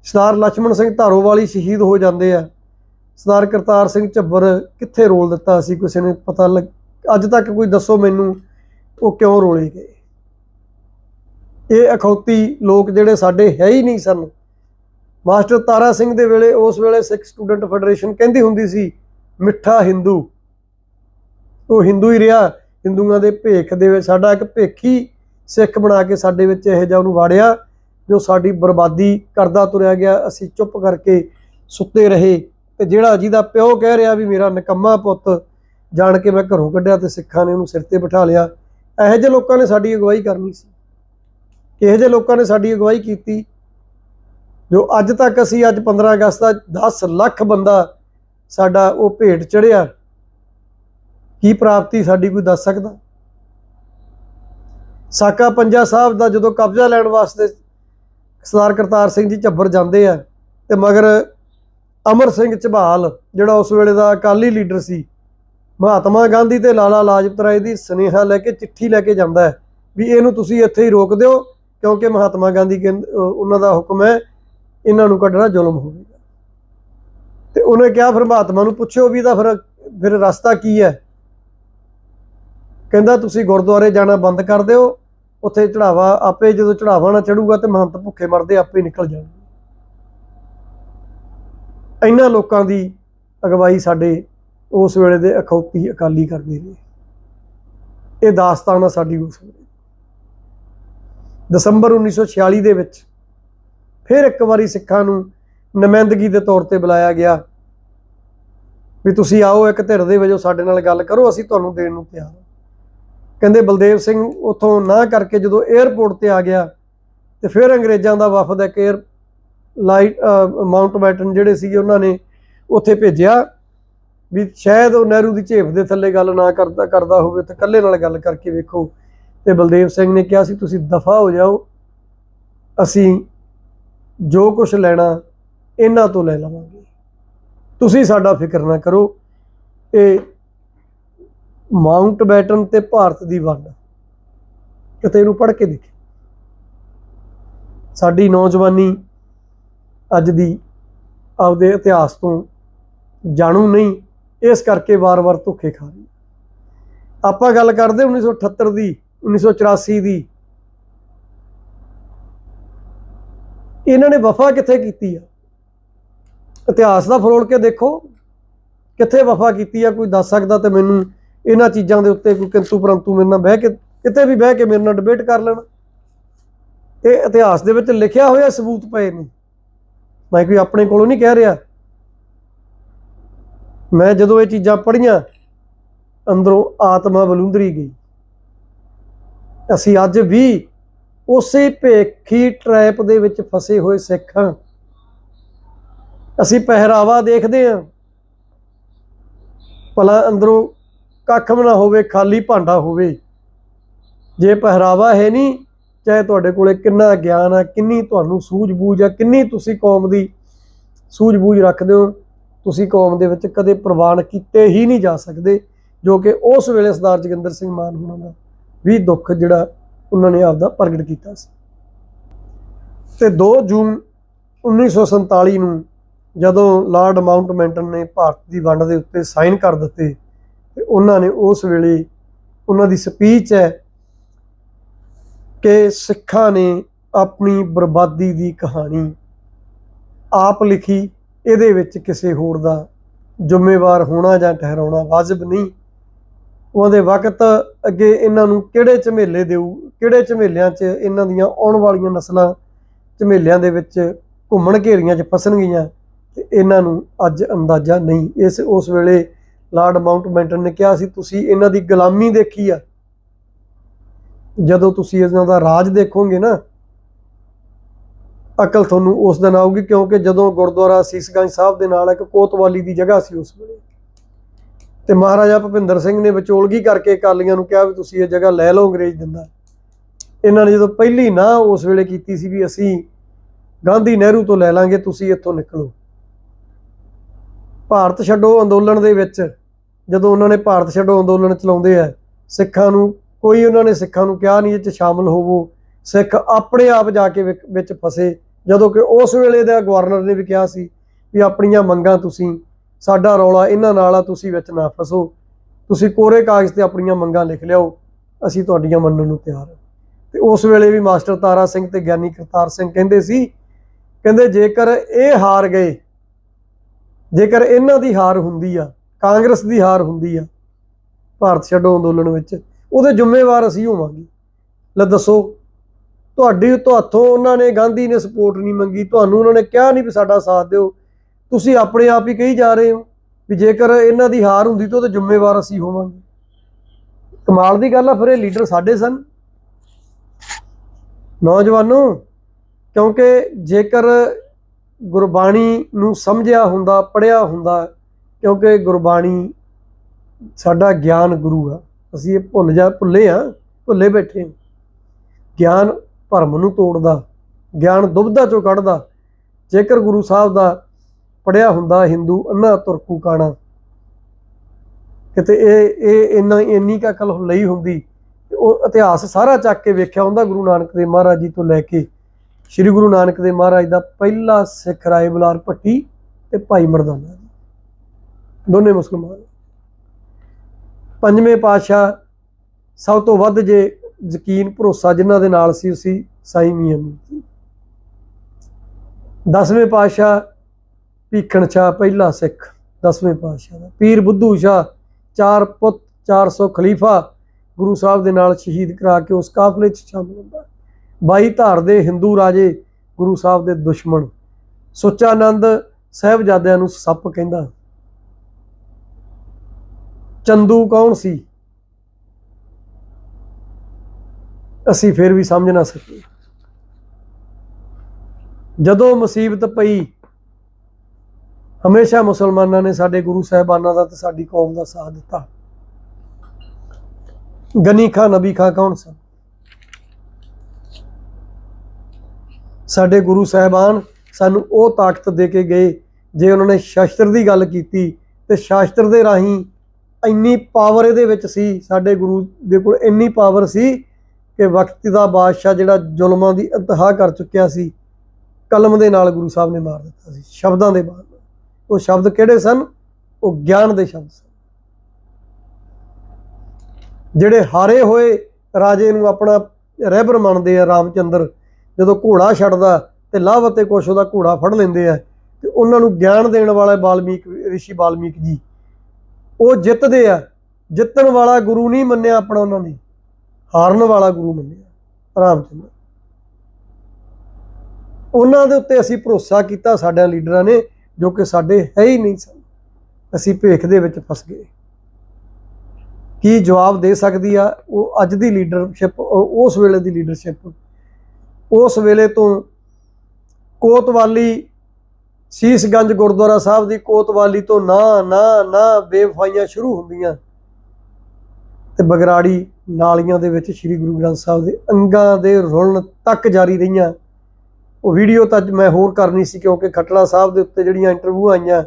ਸਰਦਾਰ ਲక్ష్మణ ਸਿੰਘ ਧਾਰੋਵਾਲੀ ਸ਼ਹੀਦ ਹੋ ਜਾਂਦੇ ਆ, ਸਰਦਾਰ ਕਰਤਾਰ ਸਿੰਘ ਝੱਬਰ ਕਿੱਥੇ ਰੋਲ ਦਿੱਤਾ ਸੀ ਕਿਸੇ ਨੇ ਪਤਾ ਲੱਗ, ਅੱਜ ਤੱਕ ਕੋਈ ਦੱਸੋ ਮੈਨੂੰ ਉਹ ਕਿਉਂ ਰੋਲੇ ਗਏ? ਇਹ ਅਖੌਤੀ ਲੋਕ ਜਿਹੜੇ ਸਾਡੇ ਹੈ ਹੀ ਨਹੀਂ ਸਨ। ਮਾਸਟਰ ਤਾਰਾ ਸਿੰਘ ਦੇ ਵੇਲੇ ਉਸ ਵੇਲੇ ਸਿੱਖ ਸਟੂਡੈਂਟ ਫੈਡਰੇਸ਼ਨ ਕਹਿੰਦੀ ਹੁੰਦੀ ਸੀ, ਮਿੱਠਾ ਹਿੰਦੂ। ਉਹ ਹਿੰਦੂ ਹੀ ਰਿਹਾ। ਹਿੰਦੂਆਂ ਦੇ ਭੇਖ ਦੇ ਵਿੱਚ ਸਾਡਾ ਇੱਕ ਭੇਖੀ ਸਿੱਖ ਬਣਾ ਕੇ ਸਾਡੇ ਵਿੱਚ ਇਹ ਜਿਹਾ ਉਹਨੂੰ ਵਾੜਿਆ, ਜੋ ਸਾਡੀ ਬਰਬਾਦੀ ਕਰਦਾ ਤੁਰਿਆ ਗਿਆ। ਅਸੀਂ ਚੁੱਪ ਕਰਕੇ ਸੁੱਤੇ ਰਹੇ। ਤੇ ਜਿਹੜਾ ਜਿਹਦਾ ਪਿਓ ਕਹਿ ਰਿਹਾ ਵੀ ਮੇਰਾ ਨਿਕੰਮਾ ਪੁੱਤ, ਜਾਣ ਕੇ ਮੈਂ ਘਰੋਂ ਕੱਢਿਆ ਤੇ ਸਿੱਖਾਂ ਨੇ ਉਹਨੂੰ ਸਿਰ ਤੇ ਬਿਠਾ ਲਿਆ। ਇਹੋ ਜਿਹੇ ਲੋਕਾਂ ਨੇ ਸਾਡੀ ਅਗਵਾਈ ਕਰਨੀ ਸੀ। ਇਹੋ ਜਿਹੇ ਲੋਕਾਂ ਨੇ ਸਾਡੀ ਅਗਵਾਈ ਕੀਤੀ, ਜੋ ਅੱਜ ਤੱਕ ਅਸੀਂ ਅੱਜ 15 ਅਗਸਤ ਦਾ 10 ਲੱਖ ਬੰਦਾ ਸਾਡਾ ਉਹ ਭੇਟ ਚੜਿਆ ਕੀ ਪ੍ਰਾਪਤੀ ਸਾਡੀ ਕੋਈ ਦੱਸ ਸਕਦਾ? ਸਾਕਾ ਪੰਜਾ ਸਾਹਿਬ ਦਾ ਜਦੋਂ ਕਬਜ਼ਾ ਲੈਣ ਵਾਸਤੇ ਸਰਦਾਰ ਕਰਤਾਰ ਸਿੰਘ ਜੀ ਝੱਬਰ ਜਾਂਦੇ ਆ ਤੇ ਮਗਰ ਅਮਰ ਸਿੰਘ ਝਬਾਲ ਜਿਹੜਾ ਉਸ ਵੇਲੇ ਦਾ ਅਕਾਲੀ ਲੀਡਰ ਸੀ, ਮਹਾਤਮਾ ਗਾਂਧੀ ਤੇ ਲਾਲਾ ਲਾਜਪਤ ਰਾਏ ਦੀ ਸੁਨੇਹਾ ਲੈ ਕੇ ਚਿੱਠੀ ਲੈ ਕੇ ਜਾਂਦਾ ਹੈ ਵੀ ਇਹਨੂੰ ਤੁਸੀਂ ਇੱਥੇ ਹੀ ਰੋਕ ਦਿਓ, ਕਿਉਂਕਿ ਮਹਾਤਮਾ ਗਾਂਧੀ ਕਹਿੰਦੇ ਉਹਨਾਂ ਦਾ ਹੁਕਮ ਹੈ ਇਹਨਾਂ ਨੂੰ ਕੱਢਣਾ ਜ਼ੁਲਮ ਹੋਵੇਗਾ ਤੇ ਉਹਨੇ ਕਿਹਾ ਫਿਰ ਮਹਾਤਮਾ ਨੂੰ ਪੁੱਛਿਓ ਵੀ ਇਹਦਾ ਫਿਰ ਫਿਰ ਰਸਤਾ ਕੀ ਹੈ? ਕਹਿੰਦਾ ਤੁਸੀਂ ਗੁਰਦੁਆਰੇ ਜਾਣਾ ਬੰਦ ਕਰ ਦਿਓ, ਉੱਥੇ ਚੜਾਵਾ ਆਪੇ ਜਦੋਂ ਚੜਾਵਾ ਨਾ ਚੜੂਗਾ ਤੇ ਮਹੰਤ ਭੁੱਖੇ ਮਰਦੇ ਆਪੇ ਨਿਕਲ ਜਾਣਗੇ। ਇਹਨਾਂ ਲੋਕਾਂ ਦੀ ਅਗਵਾਈ ਸਾਡੇ ਉਸ ਵੇਲੇ ਦੇ ਅਖੌਤੀ ਅਕਾਲੀ ਕਰਦੇ ਨੇ ਇਹ ਦਾਸਤਾਨ ਆ ਸਾਡੀ ਉਸ ਵੇਲੇ। ਦਸੰਬਰ 1946 ਦੇ ਵਿੱਚ ਫਿਰ ਇੱਕ ਵਾਰੀ ਸਿੱਖਾਂ ਨੂੰ ਨੁਮਾਇੰਦਗੀ ਦੇ ਤੌਰ ਤੇ ਬੁਲਾਇਆ ਗਿਆ ਵੀ ਤੁਸੀਂ ਆਓ ਇੱਕ ਧਿਰ ਦੇ ਵਜੋਂ ਸਾਡੇ ਨਾਲ ਗੱਲ ਕਰੋ, ਅਸੀਂ ਤੁਹਾਨੂੰ ਦੇਣ ਨੂੰ ਤਿਆਰ ਕਹਿੰਦੇ ਬਲਦੇਵ ਸਿੰਘ ਉਥੋਂ ਨਾ ਕਰਕੇ ਜਦੋਂ 에ਅਰਪੋਰਟ ਤੇ ਆ ਗਿਆ ਤੇ ਫਿਰ ਅੰਗਰੇਜ਼ਾਂ ਦਾ ਵਫਦ ਇੱਕ 에ਅਰ ਲਾਈਟ ਮਾਊਂਟ ਬੈਟਨ ਜਿਹੜੇ ਸੀਗੇ ਉਹਨਾਂ ਨੇ ਉੱਥੇ ਭੇਜਿਆ ਵੀ ਸ਼ਾਇਦ ਉਹ ਨਹਿਰੂ ਦੀ ਝੇਪ ਦੇ ਥੱਲੇ ਗੱਲ ਨਾ ਕਰਦਾ ਕਰਦਾ ਹੋਵੇ ਤੇ ਇਕੱਲੇ ਨਾਲ ਗੱਲ ਕਰਕੇ ਵੇਖੋ। ਤੇ ਬਲਦੇਵ ਸਿੰਘ ਨੇ ਕਿਹਾ ਸੀ, ਤੁਸੀਂ ਦਫਾ ਹੋ ਜਾਓ, ਅਸੀਂ ਜੋ ਕੁਝ ਲੈਣਾ ਇਹਨਾਂ ਤੋਂ ਲੈ ਲਵਾਂਗੇ। ਤੁਸੀਂ ਸਾਡਾ ਫਿਕਰ ਨਾ ਕਰੋ, ਇਹ ਮਾਊਂਟ ਬੈਟਨ ਤੇ ਭਾਰਤ ਦੀ ਵੰਡ। ਕਿਤੇ ਇਹਨੂੰ ਪੜ੍ਹ ਕੇ ਦੇਖੇ। ਸਾਡੀ ਨੌਜਵਾਨੀ ਅੱਜ ਦੀ ਆਪਦੇ ਇਤਿਹਾਸ ਤੋਂ ਜਾਣੂ ਨਹੀਂ, ਇਸ ਕਰਕੇ ਵਾਰ-ਵਾਰ ਧੋਖੇ ਖਾ ਰਹੀ। ਆਪਾਂ ਗੱਲ ਕਰਦੇ 1978 ਦੀ 1984 ਦੀ। ਇਹਨਾਂ ਨੇ ਵਫਾ ਕਿੱਥੇ ਕੀਤੀ ਆ? ਇਤਿਹਾਸ ਦਾ ਫਰੋਲ ਕੇ ਦੇਖੋ। ਕਿੱਥੇ ਵਫਾ ਕੀਤੀ ਆ? ਕੋਈ ਦੱਸ ਸਕਦਾ ਤੇ ਮੈਨੂੰ ਇਹਨਾਂ ਚੀਜ਼ਾਂ ਦੇ ਉੱਤੇ ਕੋਈ ਕਿੰਤੂ ਪਰੰਤੂ ਮੇਰੇ ਨਾਲ ਬਹਿ ਕੇ, ਕਿਤੇ ਵੀ ਬਹਿ ਕੇ ਮੇਰੇ ਨਾਲ ਡਿਬੇਟ ਕਰ ਲੈਣ। ਇਹ ਇਤਿਹਾਸ ਦੇ ਵਿੱਚ ਲਿਖਿਆ ਹੋਇਆ ਸਬੂਤ ਪਏ ਨੇ। ਮੈਂ ਕੋਈ ਆਪਣੇ ਕੋਲੋਂ ਨਹੀਂ ਕਹਿ ਰਿਹਾ। ਮੈਂ ਜਦੋਂ ਇਹ ਚੀਜ਼ਾਂ ਪੜ੍ਹੀਆਂ, ਅੰਦਰੋਂ ਆਤਮਾ ਬਲੁੰਦਰੀ ਗਈ। ਅਸੀਂ ਅੱਜ ਵੀ ਉਸੇ ਭੇਖੀ ਟ੍ਰੈਪ ਦੇ ਵਿੱਚ ਫਸੇ ਹੋਏ ਸਿੱਖ ਹਾਂ। ਅਸੀਂ ਪਹਿਰਾਵਾ ਦੇਖਦੇ ਹਾਂ। ਭਲਾ ਅੰਦਰੋਂ ਕੱਖ ਵੀ ਨਾ ਹੋਵੇ, ਖਾਲੀ ਭਾਂਡਾ ਹੋਵੇ। ਜੇ ਪਹਿਰਾਵਾ ਹੈ ਨਹੀਂ, ਚਾਹੇ ਤੁਹਾਡੇ ਕੋਲੇ ਕਿੰਨਾ ਗਿਆਨ ਆ, ਕਿੰਨੀ ਤੁਹਾਨੂੰ ਸੂਝ-ਬੂਝ ਆ, ਕਿੰਨੀ ਤੁਸੀਂ ਕੌਮ ਦੀ ਸੂਝ-ਬੂਝ ਰੱਖਦੇ ਹੋ, ਤੁਸੀਂ ਕੌਮ ਦੇ ਵਿੱਚ ਕਦੇ ਪ੍ਰਵਾਨ ਕੀਤੇ ਹੀ ਨਹੀਂ ਜਾ ਸਕਦੇ, ਜੋ ਕਿ ਉਸ ਵੇਲੇ ਸਰਦਾਰ ਜੋਗਿੰਦਰ ਸਿੰਘ ਮਾਨ ਹੋਣਾ ਦਾ ਵੀ ਦੁੱਖ ਜਿਹੜਾ ਉਹਨਾਂ ਨੇ ਆਪਦਾ ਪ੍ਰਗਟ ਕੀਤਾ ਸੀ। ਤੇ 2 ਜੂਨ 1947 ਨੂੰ ਜਦੋਂ ਲਾਰਡ ਮਾਊਂਟਮੈਂਟਨ ਨੇ ਭਾਰਤ ਦੀ ਵੰਡ ਦੇ ਉੱਤੇ ਸਾਈਨ ਕਰ ਦਿੱਤੇ ਤੇ ਉਹਨਾਂ ਨੇ ਉਸ ਵੇਲੇ ਉਹਨਾਂ ਦੀ ਸਪੀਚ ਹੈ ਕਿ ਸਿੱਖਾਂ ਨੇ ਆਪਣੀ ਬਰਬਾਦੀ ਦੀ ਕਹਾਣੀ ਆਪ ਲਿਖੀ, ਇਹਦੇ ਵਿੱਚ ਕਿਸੇ ਹੋਰ ਦਾ ਜ਼ਿੰਮੇਵਾਰ ਹੋਣਾ ਜਾਂ ਠਹਿਰਾਉਣਾ ਵਾਜਬ ਨਹੀਂ। ਉਹਦੇ ਵਕਤ ਅੱਗੇ ਇਹਨਾਂ ਨੂੰ ਕਿਹੜੇ ਝਮੇਲੇ ਦੇਊ, ਕਿਹੜੇ ਝਮੇਲਿਆਂ 'ਚ ਇਹਨਾਂ ਦੀਆਂ ਆਉਣ ਵਾਲੀਆਂ ਨਸਲਾਂ ਝਮੇਲਿਆਂ ਦੇ ਵਿੱਚ ਘੁੰਮਣ ਘੇਰੀਆਂ 'ਚ ਫਸਣਗੀਆਂ ਤੇ ਇਹਨਾਂ ਨੂੰ ਅੱਜ ਅੰਦਾਜ਼ਾ ਨਹੀਂ। ਇਸ, ਉਸ ਵੇਲੇ ਲਾਰਡ ਮਾਊਂਟਬੈਟਨ ਨੇ ਕਿਹਾ ਸੀ, ਤੁਸੀਂ ਇਹਨਾਂ ਦੀ ਗੁਲਾਮੀ ਦੇਖੀ ਆ। ਜਦੋਂ ਤੁਸੀਂ ਇਹਨਾਂ ਦਾ ਰਾਜ ਦੇਖੋਗੇ ਨਾ, ਅਕਲ ਤੁਹਾਨੂੰ ਉਸ ਦਿਨ ਆਊਗੀ, ਕਿਉਂਕਿ ਜਦੋਂ ਗੁਰਦੁਆਰਾ ਸੀਸਗੰਜ ਸਾਹਿਬ ਦੇ ਨਾਲ ਇੱਕ ਕੋਤਵਾਲੀ ਦੀ ਜਗ੍ਹਾ ਸੀ ਉਸ ਵੇਲੇ। ਤੇ ਮਹਾਰਾਜਾ ਭੁਪਿੰਦਰ ਸਿੰਘ ਨੇ ਵਿਚੋਲਗੀ ਕਰਕੇ ਅਕਾਲੀਆਂ ਨੂੰ ਕਿਹਾ ਵੀ ਤੁਸੀਂ ਇਹ ਜਗ੍ਹਾ ਲੈ ਲਓ ਅੰਗਰੇਜ਼ ਦਿੰਦਾ ਇਹਨਾਂ ਨੇ ਜਦੋਂ ਪਹਿਲੀ ਨਾ ਉਸ ਵੇਲੇ ਕੀਤੀ ਸੀ ਵੀ ਅਸੀਂ ਗਾਂਧੀ ਨਹਿਰੂ ਤੋਂ ਲੈ ਲਾਂਗੇ, ਤੁਸੀਂ ਇੱਥੋਂ ਨਿਕਲੋ। ਭਾਰਤ ਛੱਡੋ ਅੰਦੋਲਨ ਦੇ ਵਿੱਚ। ਜਦੋਂ ਉਹਨਾਂ ਨੇ ਭਾਰਤ ਛੱਡੋ ਅੰਦੋਲਨ ਚਲਾਉਂਦੇ ਆ, ਸਿੱਖਾਂ ਨੂੰ, ਕੋਈ ਉਹਨਾਂ ਨੇ ਸਿੱਖਾਂ ਨੂੰ ਕਿਹਾ ਨਹੀਂ ਇਹ ਚ ਸ਼ਾਮਲ ਹੋਵੋ। ਸਿੱਖ ਆਪਣੇ ਆਪ ਜਾ ਕੇ ਵਿਕ- ਵਿੱਚ ਫਸੇ, ਜਦੋਂ ਕਿ ਉਸ ਵੇਲੇ ਦਾ ਗਵਰਨਰ ਨੇ ਵੀ ਕਿਹਾ ਸੀ ਵੀ ਆਪਣੀਆਂ ਮੰਗਾਂ ਤੁਸੀਂ, ਸਾਡਾ ਰੌਲਾ ਇਹਨਾਂ ਨਾਲ ਆ, ਤੁਸੀਂ ਵਿੱਚ ਨਾ ਫਸੋ। ਤੁਸੀਂ ਕੋਰੇ ਕਾਗਜ਼ ਤੇ ਆਪਣੀਆਂ ਮੰਗਾਂ ਲਿਖ ਲਿਆਓ, ਅਸੀਂ ਤੁਹਾਡੀਆਂ ਮੰਨਣ ਨੂੰ ਤਿਆਰ ਹਾਂ। ਤੇ ਉਸ ਵੇਲੇ ਵੀ ਮਾਸਟਰ ਤਾਰਾ ਸਿੰਘ ਤੇ ਗਿਆਨੀ ਕਰਤਾਰ ਸਿੰਘ ਕਹਿੰਦੇ ਸੀ, ਕਹਿੰਦੇ ਜੇਕਰ ਇਹ ਹਾਰ ਗਏ, ਜੇਕਰ ਇਹਨਾਂ ਦੀ ਹਾਰ ਹੁੰਦੀ ਆ ਕਾਂਗਰਸ ਦੀ ਹਾਰ ਹੁੰਦੀ ਆ ਭਾਰਤ ਛੱਡੋ ਅੰਦੋਲਨ ਵਿੱਚ। ਉਹਦੇ ਜ਼ਿੰਮੇਵਾਰ ਅਸੀਂ ਹੋਵਾਂਗੇ। ਲੈ ਦੱਸੋ, ਤੁਹਾਡੀ ਤੁਹਾਥੋਂ ਉਹਨਾਂ ਨੇ ਗਾਂਧੀ ਨੇ ਸਪੋਰਟ ਨਹੀਂ ਮੰਗੀ, ਤੁਹਾਨੂੰ ਉਹਨਾਂ ਨੇ ਕਿਹਾ ਨਹੀਂ ਵੀ ਸਾਡਾ ਸਾਥ ਦਿਓ। ਤੁਸੀਂ ਆਪਣੇ ਆਪ ਹੀ ਕਹੀ ਜਾ ਰਹੇ ਹੋ ਵੀ ਜੇਕਰ ਇਹਨਾਂ ਦੀ ਹਾਰ ਹੁੰਦੀ ਤਾਂ ਉਹਦੇ ਜ਼ਿੰਮੇਵਾਰ ਅਸੀਂ ਹੋਵਾਂਗੇ। ਕਮਾਲ ਦੀ ਗੱਲ ਆ, ਫਿਰ ਇਹ ਲੀਡਰ ਸਾਡੇ ਸਨ। ਨੌਜਵਾਨੋ, ਕਿਉਂਕਿ ਜੇਕਰ ਗੁਰਬਾਣੀ ਨੂੰ ਸਮਝਿਆ ਹੁੰਦਾ ਪੜਿਆ ਹੁੰਦਾ ਕਿਉਂਕਿ ਗੁਰਬਾਣੀ ਸਾਡਾ ਗਿਆਨ ਗੁਰੂ ਆ। ਅਸੀਂ ਇਹ ਭੁੱਲ ਜਾ, ਭੁੱਲੇ ਆ, ਭੁੱਲੇ ਬੈਠੇ ਹਾਂ। ਗਿਆਨ ਭਰਮ ਨੂੰ ਤੋੜਦਾ, ਗਿਆਨ ਦੁਬਦਾ ਚੋਂ ਕੱਢਦਾ। ਜੇਕਰ ਗੁਰੂ ਸਾਹਿਬ ਦਾ ਪੜਿਆ ਹੁੰਦਾ ਹਿੰਦੂ, ਅੰਨਾ ਤੁਰਕੂ ਕਾਣਾ। ਕਿਤੇ ਇਹ ਇਹ ਇੰਨਾ, ਇੰਨੀ ਕੁ ਅਕਲ ਲਈ ਹੁੰਦੀ। ਉਹ ਇਤਿਹਾਸ ਸਾਰਾ ਚੱਕ ਕੇ ਵੇਖਿਆ ਹੁੰਦਾ ਗੁਰੂ ਨਾਨਕ ਦੇਵ ਮਹਾਰਾਜ ਜੀ ਤੋਂ ਲੈ ਕੇ ਸ੍ਰੀ ਗੁਰੂ ਨਾਨਕ ਦੇਵ ਮਹਾਰਾਜ ਦਾ ਪਹਿਲਾ ਸਿੱਖ ਰਾਏ ਬੁਲਾਰ ਭੱਟੀ ਤੇ ਭਾਈ ਮਰਦਾਨਾ ਦੋਨੇ ਮੁਸਲਮਾਨ। ਪੰਜਵੇਂ ਪਾਤਸ਼ਾਹ ਸਭ ਤੋਂ ਵੱਧ ਜੇ ਯਕੀਨ ਭਰੋਸਾ ਜਿਨ੍ਹਾਂ ਦੇ ਨਾਲ ਸੀ ਉਸੀ ਸਾਈ ਮੀਆਂ ਮੀਰ ਦਸਵੇਂ ਪਾਤਸ਼ਾਹ ਭੀਖਣ ਸ਼ਾਹ ਪਹਿਲਾ ਸਿੱਖ, ਦਸਵੇਂ ਪਾਤਸ਼ਾਹ ਦਾ। ਪੀਰ ਬੁੱਧੂ ਸ਼ਾਹ ਚਾਰ ਪੁੱਤ 400 ਖਲੀਫਾ ਗੁਰੂ ਸਾਹਿਬ ਦੇ ਨਾਲ ਸ਼ਹੀਦ ਕਰਾ ਕੇ ਉਸ ਕਾਫਲੇ 'ਚ ਸ਼ਾਮਲ ਹੁੰਦਾ। ਬਾਈ ਧਾਰ ਦੇ ਹਿੰਦੂ ਰਾਜੇ ਗੁਰੂ ਸਾਹਿਬ ਦੇ ਦੁਸ਼ਮਣ। ਸੁੱਚਾਨੰਦ ਸਾਹਿਬਜ਼ਾਦਿਆਂ ਨੂੰ ਸੱਪ ਕਹਿੰਦਾ ਚੰਦੂ ਕੌਣ ਸੀ? ਅਸੀਂ ਫਿਰ ਵੀ ਸਮਝ ਨਾ ਸਕੇ ਜਦੋਂ ਮੁਸੀਬਤ ਪਈ, ਹਮੇਸ਼ਾ ਮੁਸਲਮਾਨਾਂ ਨੇ ਸਾਡੇ ਗੁਰੂ ਸਾਹਿਬਾਨਾਂ ਦਾ ਤੇ ਸਾਡੀ ਕੌਮ ਦਾ ਸਾਥ ਦਿੱਤਾ। ਗਨੀ ਖਾਂ, ਨਬੀ ਖਾਂ ਕੌਣ ਸਨ? ਸਾਡੇ ਗੁਰੂ ਸਾਹਿਬਾਨ ਸਾਨੂੰ ਉਹ ਤਾਕਤ ਦੇ ਕੇ ਗਏ, ਜੇ ਉਹਨਾਂ ਨੇ ਸ਼ਾਸਤਰ ਦੀ ਗੱਲ ਕੀਤੀ ਤੇ ਸ਼ਾਸਤਰ ਦੇ ਰਾਹੀਂ ਇੰਨੀ ਪਾਵਰ ਇਹਦੇ ਵਿੱਚ ਸੀ, ਸਾਡੇ ਗੁਰੂ ਦੇ ਕੋਲ ਇੰਨੀ ਪਾਵਰ ਸੀ ਕਿ ਵਕਤ ਦਾ ਬਾਦਸ਼ਾਹ ਜਿਹੜਾ ਜ਼ੁਲਮਾਂ ਦੀ ਇੰਤਹਾ ਕਰ ਚੁੱਕਿਆ ਸੀ, ਕਲਮ ਦੇ ਨਾਲ ਗੁਰੂ ਸਾਹਿਬ ਨੇ ਮਾਰ ਦਿੱਤਾ ਸੀ, ਸ਼ਬਦਾਂ ਦੇ ਬਾਅਦ ਉਹ ਸ਼ਬਦ ਕਿਹੜੇ ਸਨ? ਉਹ ਗਿਆਨ ਦੇ ਸ਼ਬਦ ਸਨ। ਜਿਹੜੇ ਹਾਰੇ ਹੋਏ ਰਾਜੇ ਨੂੰ ਆਪਣਾ ਰਹਿਬਰ ਮੰਨਦੇ ਆ ਰਾਮਚੰਦਰ, ਜਦੋਂ ਘੋੜਾ ਛੱਡਦਾ ਤੇ ਲਾਭ ਅਤੇ ਕੁਛ ਉਹਦਾ ਘੋੜਾ ਫੜ ਲੈਂਦੇ ਆ, ਤੇ ਉਹਨਾਂ ਨੂੰ ਗਿਆਨ ਦੇਣ ਵਾਲਾ ਬਾਲਮੀਕ ਰਿਸ਼ੀ ਬਾਲਮੀਕ ਜੀ ਉਹ ਜਿੱਤਦੇ ਆ। ਜਿੱਤਣ ਵਾਲਾ ਗੁਰੂ ਨਹੀਂ ਮੰਨਿਆ ਆਪਣਾ ਉਹਨਾਂ ਨੇ। ਹਾਰਨ ਵਾਲਾ ਗੁਰੂ ਮੰਨਿਆ। ਰਾਮਚੰਦਰ ਉਹਨਾਂ ਦੇ ਉੱਤੇ ਅਸੀਂ ਭਰੋਸਾ ਕੀਤਾ, ਸਾਡਿਆਂ ਲੀਡਰਾਂ ਨੇ, ਜੋ ਕਿ ਸਾਡੇ ਹੈ ਹੀ ਨਹੀਂ ਸਨ। ਅਸੀਂ ਭੇਖ ਦੇ ਵਿੱਚ ਫਸ ਗਏ। ਕੀ ਜਵਾਬ ਦੇ ਸਕਦੀ ਆ ਉਹ ਅੱਜ ਦੀ ਲੀਡਰਸ਼ਿਪ ਉਸ ਵੇਲੇ ਦੀ ਲੀਡਰਸ਼ਿਪ? ਉਸ ਵੇਲੇ ਤੋਂ ਕੋਤਵਾਲੀ ਸੀਸਗੰਜ ਗੁਰਦੁਆਰਾ ਸਾਹਿਬ ਦੀ ਕੋਤਵਾਲੀ ਤੋਂ ਨਾ ਨਾ ਨਾ ਬੇਵਫਾਈਆਂ ਸ਼ੁਰੂ ਹੁੰਦੀਆਂ ਤੇ ਬਗਰਾੜੀ ਨਾਲੀਆਂ ਦੇ ਵਿੱਚ ਸ੍ਰੀ ਗੁਰੂ ਗ੍ਰੰਥ ਸਾਹਿਬ ਦੇ ਅੰਗਾਂ ਦੇ ਰੁਲਣ ਤੱਕ ਜਾਰੀ ਰਹੀਆਂ। ਉਹ ਵੀਡੀਓ ਤਾਂ ਅੱਜ ਮੈਂ ਹੋਰ ਕਰਨੀ ਸੀ ਕਿਉਂਕਿ ਖਟੜਾ ਸਾਹਿਬ ਦੇ ਉੱਤੇ ਜਿਹੜੀਆਂ ਇੰਟਰਵਿਊ ਆਈਆਂ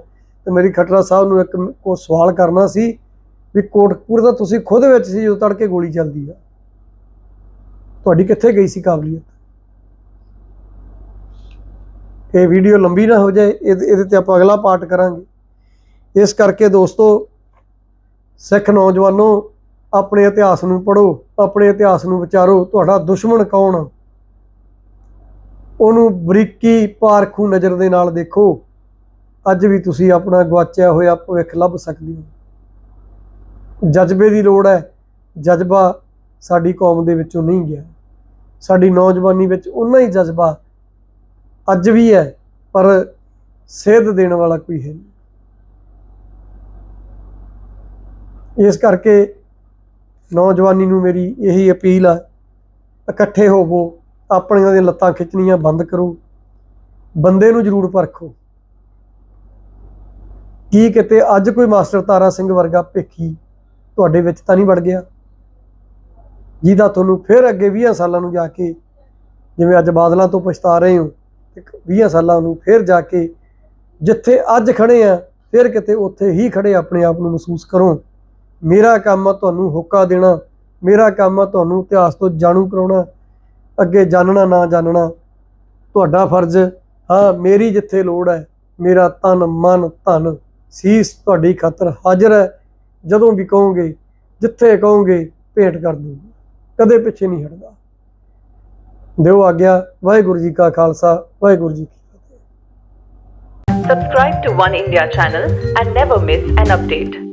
ਤੇ ਮੇਰੀ ਖਟੜਾ ਸਾਹਿਬ ਨੂੰ ਇੱਕ ਕੋ ਸਵਾਲ ਕਰਨਾ ਸੀ ਵੀ ਕੋਟਕਪੂਰ ਦਾ ਤੁਸੀਂ ਖੁਦ ਵਿੱਚ ਸੀ ਜਦੋਂ ਤੜਕੇ ਗੋਲੀ ਚੱਲਦੀ ਆ। ਤੁਹਾਡੀ ਕਿੱਥੇ ਗਈ ਸੀ ਕਾਬਲੀਅਤ? ਇਹ ਵੀਡੀਓ ਲੰਬੀ ਨਾ ਹੋ ਜਾਏ ਇਹਦੇ ਇਹਦੇ ਤੇ ਆਪਾਂ ਅਗਲਾ ਪਾਰਟ ਕਰਾਂਗੇ। ਇਸ ਕਰਕੇ ਦੋਸਤੋ, ਸਿੱਖ ਨੌਜਵਾਨੋ, ਆਪਣੇ ਇਤਿਹਾਸ ਨੂੰ ਪੜ੍ਹੋ, ਆਪਣੇ ਇਤਿਹਾਸ ਨੂੰ ਵਿਚਾਰੋ, ਤੁਹਾਡਾ ਦੁਸ਼ਮਣ ਕੌਣ ਉਹਨੂੰ ਬਰੀਕੀ ਪਾਰਖੂ ਨਜ਼ਰ ਦੇ ਨਾਲ ਦੇਖੋ। ਅੱਜ ਵੀ ਤੁਸੀਂ ਆਪਣਾ ਗਵਾਚਿਆ ਹੋਇਆ ਭਵਿੱਖ ਲੱਭ ਸਕਦੇ ਹੋ। ਜਜ਼ਬੇ ਦੀ ਲੋੜ ਹੈ। ਜਜ਼ਬਾ ਸਾਡੀ ਕੌਮ ਦੇ ਵਿੱਚੋਂ ਨਹੀਂ ਗਿਆ। ਸਾਡੀ ਨੌਜਵਾਨੀ ਵਿੱਚ ਉਹਨਾਂ ਹੀ ਜਜ਼ਬਾ ਅੱਜ ਵੀ ਹੈ, ਪਰ ਸੇਧ ਦੇਣ ਵਾਲਾ ਕੋਈ ਹੈ ਨਹੀਂ। ਇਸ ਕਰਕੇ ਨੌਜਵਾਨੀ ਨੂੰ ਮੇਰੀ ਇਹੀ ਅਪੀਲ ਆ, ਇਕੱਠੇ ਹੋਵੋ, ਆਪਣੀਆਂ ਦੀਆਂ ਲੱਤਾਂ ਖਿੱਚਣੀਆਂ ਬੰਦ ਕਰੋ, ਬੰਦੇ ਨੂੰ ਜ਼ਰੂਰ ਪਰਖੋ। ਕੀ ਕਿਤੇ ਅੱਜ ਕੋਈ ਮਾਸਟਰ ਤਾਰਾ ਸਿੰਘ ਵਰਗਾ ਭੇਖੀ ਤੁਹਾਡੇ ਵਿੱਚ ਤਾਂ ਨਹੀਂ ਵੜ ਗਿਆ? ਜਿਹਦਾ ਤੁਹਾਨੂੰ ਫਿਰ ਅੱਗੇ 20 ਸਾਲਾਂ ਨੂੰ ਜਾ ਕੇ ਜਿਵੇਂ ਅੱਜ ਬਾਦਲਾਂ ਤੋਂ ਪਛਤਾ ਰਹੇ ਹੋ 20 ਸਾਲਾਂ ਨੂੰ ਫਿਰ ਜਾ ਕੇ ਜਿੱਥੇ ਅੱਜ ਖੜੇ ਆ, ਫਿਰ ਕਿਤੇ ਉੱਥੇ ਹੀ ਖੜੇ ਆਪਣੇ ਆਪ ਨੂੰ ਮਹਿਸੂਸ ਕਰੋ। ਮੇਰਾ ਕੰਮ ਆ ਤੁਹਾਨੂੰ ਹੋਕਾ ਦੇਣਾ, ਮੇਰਾ ਕੰਮ ਆ ਤੁਹਾਨੂੰ ਇਤਿਹਾਸ ਤੋਂ ਜਾਣੂ ਕਰਾਉਣਾ, ਅੱਗੇ ਜਾਣਨਾ ਨਾ ਜਾਣਨਾ। ਤੁਹਾਡਾ ਫਰਜ਼, ਹਾਂ, ਮੇਰੀ ਜਿੱਥੇ ਲੋੜ ਹੈ, ਮੇਰਾ ਤਨ, ਮਨ, ਧਨ, ਸੀਸ ਤੁਹਾਡੀ ਖਾਤਰ ਹਾਜ਼ਰ ਹੈ। ਜਦੋਂ ਵੀ ਕਹੋਗੇ, ਜਿੱਥੇ ਕਹੋਗੇ, ਭੇਟ ਕਰ ਦੂੰਗਾ। ਕਦੇ ਪਿੱਛੇ ਨਹੀਂ ਹਟਦਾ। ਦਿਓ ਆਗਿਆ ਵਾਹਿਗੁਰੂ ਜੀ ਕਾ ਖਾਲਸਾ ਵਾਹਿਗੁਰੂ ਜੀ ਕੀ ਫਤਿਹ Subscribe to One India channel and never miss an update.